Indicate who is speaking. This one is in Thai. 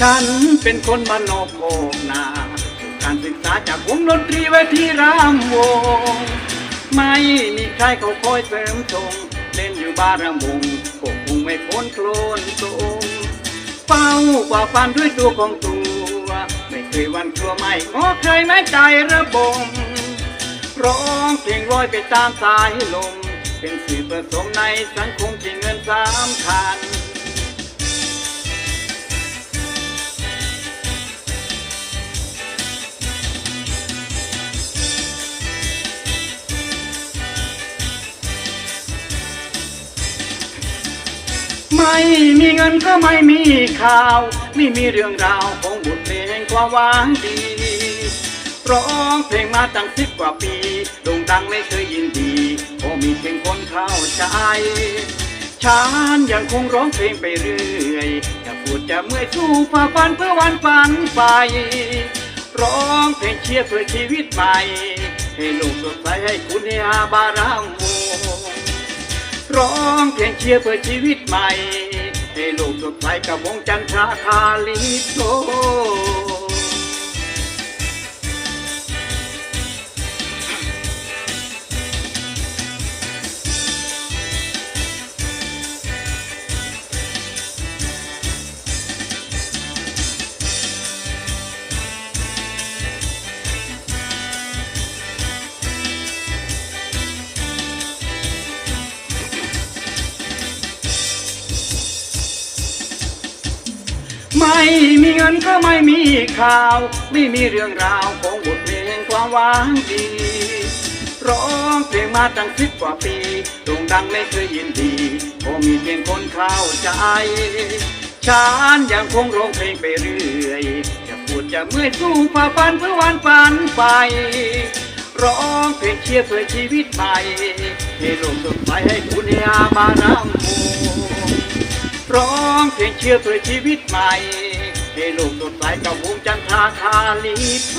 Speaker 1: ฉันเป็นคนบ้านนอกโคกนาการศึกษาจากวงดนตรีเวทีรำวง ไม่มีใครเขาคอยเสริมชงเล่นอยู่บารำวงก็คงไม่พ้นโคลนตรงเฝ้าฝ่าฟันด้วยตัวของตัว ไม่เคยวันกลัวไม่งอเคยแม้ใจระบม ร้องเพลงลอยไปตามสายลม เป็นสื่อผสมในสังคมที่เงินสามคัญ ไม่มีเงินก็ไม่มีข่าว ไม่มีเรื่องราวของบทเพลงความหวานดีร้องเพลงมาตั้งสิบกว่าปีโด่งดังไม่เคยยินดีพอมีเพียงคนเข้าใจฉันยังคงร้องเพลงไปเรื่อยจะปวดจะเมื่อยสู้ฝ่าฟันเพื่อวันฝันไป ร้องเพลงเชียร์เพื่อชีวิตใหม่ ให้โลกสดใสให้คุณให้อาบารามวง ร้องเพลงเชียร์เพื่อชีวิตใหม่ ให้โลกสดใสกับวงจันทราคาลิโซ ไม่มีเงินก็ไม่มีข่าว ไม่มีเรื่องราวของบทเพลงความหวานดีร้องเพลงมาตั้งสิบกว่าปีโด่งดังไม่เคยยินดีพอมีเพียงคนเข้าใจฉันยังคงร้องเพลงไปเรื่อยจะปวดจะเมื่อยสู้ฝ่าฟันเพื่อวันฝันไป ร้องเพลงเชียร์เพื่อชีวิตใหม่ให้โลกสดใสให้คุณให้อาบารามวงร้อง เพลงเชื่อเพื่อชีวิตใหม่ให้โลกสดใสกับวงจันทราคาลิโท